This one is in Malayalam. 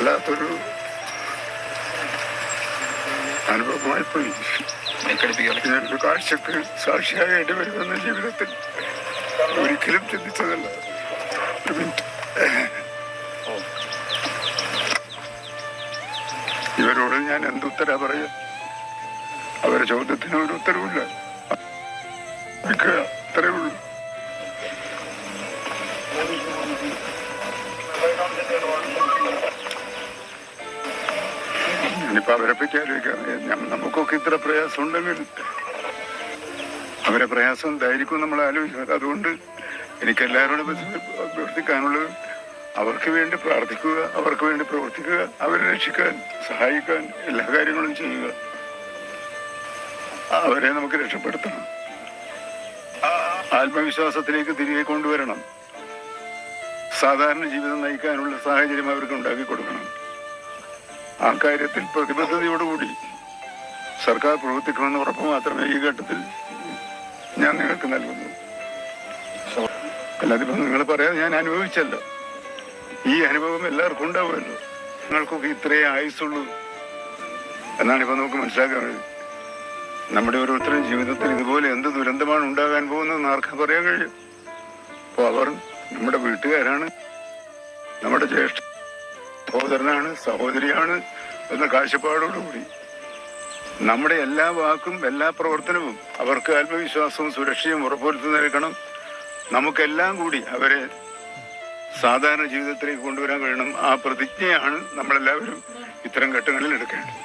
വല്ലാത്തൊരു അനുഭവമായി പോയി. ഞാനൊരു കാഴ്ചക്ക് സാക്ഷിയാകേണ്ടി വരുമെന്ന ജീവിതത്തിൽ ഒരിക്കലും ചിന്തിച്ചതല്ല. ഒരു മിനിറ്റ്. ഇവരോട് ഞാൻ എന്തുത്തരാ പറയാ? അവരുടെ ചോദ്യത്തിന് ഒരു ഉത്തരവില്ല പ്രയാസം ഉണ്ടെങ്കിൽ അവരെ പ്രയാസം എന്തായിരിക്കും നമ്മൾ ആലോചിക്കുന്നത്? അതുകൊണ്ട് എനിക്ക് എല്ലാവരോടും അഭ്യർത്ഥിക്കാനുള്ളത് അവർക്ക് വേണ്ടി പ്രാർത്ഥിക്കുക അവർക്ക് വേണ്ടി പ്രവർത്തിക്കുക അവരെ രക്ഷിക്കാൻ സഹായിക്കാൻ എല്ലാ കാര്യങ്ങളും ചെയ്യുക. അവരെ നമുക്ക് രക്ഷപ്പെടുത്തണം. ആത്മവിശ്വാസത്തിലേക്ക് തിരികെ കൊണ്ടുവരണം. സാധാരണ ജീവിതം നയിക്കാനുള്ള സാഹചര്യം അവർക്ക് ഉണ്ടാക്കി കൊടുക്കണം. ആ കാര്യത്തിൽ പ്രതിബദ്ധതയോടുകൂടി സർക്കാർ പ്രവർത്തിക്കണമെന്ന് ഉറപ്പ് മാത്രമേ ഈ ഘട്ടത്തിൽ ഞാൻ നിങ്ങൾക്ക് നൽകുന്നു. അല്ലാതെ ഇപ്പം നിങ്ങൾ പറയാതെ ഞാൻ അനുഭവിച്ചല്ലോ. ഈ അനുഭവം എല്ലാവർക്കും ഉണ്ടാവുമല്ലോ. നിങ്ങൾക്കൊക്കെ ഇത്രയേ ആയുസുള്ളൂ എന്നാണ് ഇപ്പം നമുക്ക് മനസ്സിലാക്കാൻ നമ്മുടെ ഓരോരുത്തരും ജീവിതത്തിൽ ഇതുപോലെ എന്ത് ദുരന്തമാണ് ഉണ്ടാകാൻ പോകുന്നതെന്ന് ആർക്കും പറയാൻ കഴിയും. അപ്പോൾ അവർ നമ്മുടെ വീട്ടുകാരാണ് നമ്മുടെ ജ്യേഷ്ഠ സഹോദരനാണ് സഹോദരിയാണ് എന്ന കാഴ്ചപ്പാടോടുകൂടി നമ്മുടെ എല്ലാ വാക്കും എല്ലാ പ്രവർത്തനവും അവർക്ക് ആത്മവിശ്വാസവും സുരക്ഷയും ഉറപ്പുവരുത്തി നൽകണം നമുക്കെല്ലാം കൂടി അവരെ സാധാരണ ജീവിതത്തിലേക്ക് കൊണ്ടുവരാൻ കഴിയണം. ആ പ്രതിജ്ഞയാണ് നമ്മളെല്ലാവരും ഇത്തരം ഘട്ടങ്ങളിൽ എടുക്കേണ്ടത്.